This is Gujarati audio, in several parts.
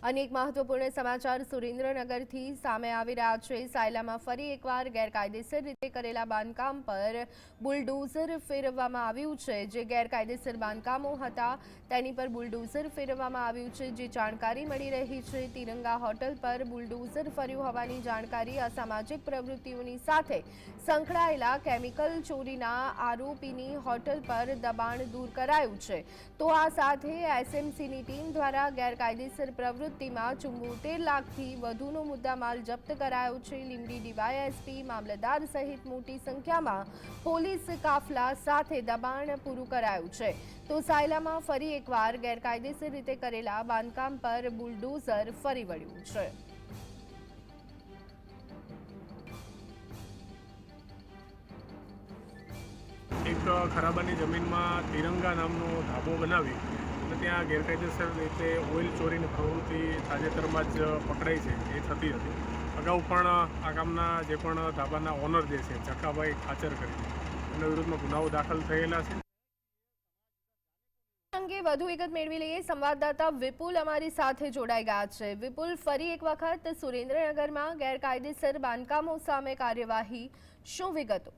અનેક મહત્વપૂર્ણ સમાચાર સુરેન્દ્રનગરથી સામે આવી રહ્યા છે. સાયલામાં ફરી એકવાર ગેરકાયદેસર રીતે કરેલા બાંધકામ પર બુલડોઝર ફેરવવામાં આવ્યું છે. જે ગેરકાયદેસર બાંધકામો હતા, તેની પર બુલડોઝર ફેરવવામાં આવ્યું છે. જે જાણકારી મળી રહી છે, તિરંગા હોટલ પર બુલડોઝર ફર્યું હોવાની જાણકારી અસામાજિક પ્રવૃત્તિઓની સાથે સંકળાયેલા કેમિકલ ચોરીના આરોપીની હોટલ પર દબાણ દૂર કરાયું છે. તો આ સાથે એસએમસીની ટીમ દ્વારા ગેરકાયદેસર પ્રવૃત્તિમાં ચુમ્મોતેર લાખથી વધુનો મુદ્દામાલ જપ્ત કરાયો છે. લીંબડી ડીવાયએસપી, મામલતદાર સહિત મોટી સંખ્યામાં પોલીસ કાફલા સાથે દબાણ પૂરું કરાયું છે. તો સાયલામાં ફરી એકવાર ગેરકાયદેસર રીતે કરેલા બાંધકામ પર બુલડોઝર ફરી વળ્યું છે. એક ખરાબાની જમીનમાં તિરંગા નામનો ધાબો બનાવી ત્યાં ગેરકાયદેસર રીતે ઓઇલ ચોરીની પ્રવૃત્તિ તાજેતરમાં જ પકડાઈ છે, એ થતી હતી. અગાઉ પણ આ ગામના જે પણ ધાબાના ઓનર જે છે ચકાભાઈ ખાચર કરી એના વિરુદ્ધમાં ગુનાઓ દાખલ થયેલા છે. અંગે વધુ વિગત મેળવી લઈએ. સંવાદદાતા વિપુલ અમારી સાથે જોડાઈ ગયા છે. વિપુલ, ફરી એક વખત સુરેન્દ્રનગરમાં ગેરકાયદેસર બાંધકામો સામે કાર્યવાહી. શું વિગતો?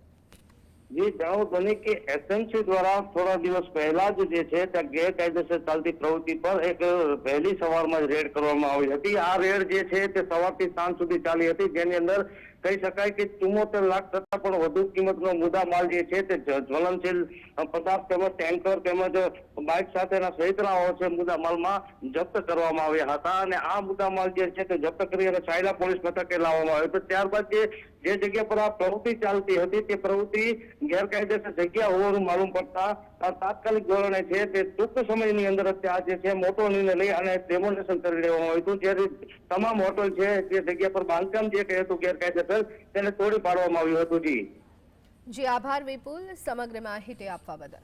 જી જણાવો બને કે એસએમસી દ્વારા થોડા દિવસ પહેલા જ જે છે, ત્યાં ગેરકાયદેસર ચાલતી પ્રવૃત્તિ પર એક વહેલી સવારમાં જ રેડ કરવામાં આવી હતી. આ રેડ જે છે, તે સવારથી સાંજ સુધી ચાલી હતી. જેની અંદર કહી શકાય કે ચુમ્મોતેર લાખ કરતા પણ વધુ કિંમતનો મુદ્દા માલ જે છે, તે જ્વલનશીલ પદાર્થ તેમજ ટેન્કર તેમજ બાઇક સાથેના સહિતનાઓ છે મુદ્દા માલમાં જપ્ત કરવામાં આવ્યા હતા. અને આ મુદ્દા માલ જે છે, તે જપ્ત કરી અને સાયલા પોલીસ મથકે લાવવામાં આવ્યો તો ત્યારબાદ જે જે જગ્યા પર આ પ્રવૃત્તિ ચાલતી હતી તે પ્રવૃત્તિ ગેરકાયદેસર જગ્યા હોવાનું માલુમ પડતા તાત્કાલિક ધોરણે છે તે ટૂંક સમયની અંદર આ જે છે મોટો નિર્ણય લઈ અને ડેમોનેશન કરી લેવામાં આવ્યું હતું. જ્યારે તમામ હોટલ છે જે જગ્યા પર બાંધકામ જે કહે હતું ગેરકાયદેસર તેને તોડી પાડવામાં આવ્યું હતું. જી. જી, આભાર વિપુલ. સમગ્ર માહિતી આપવા બદલ.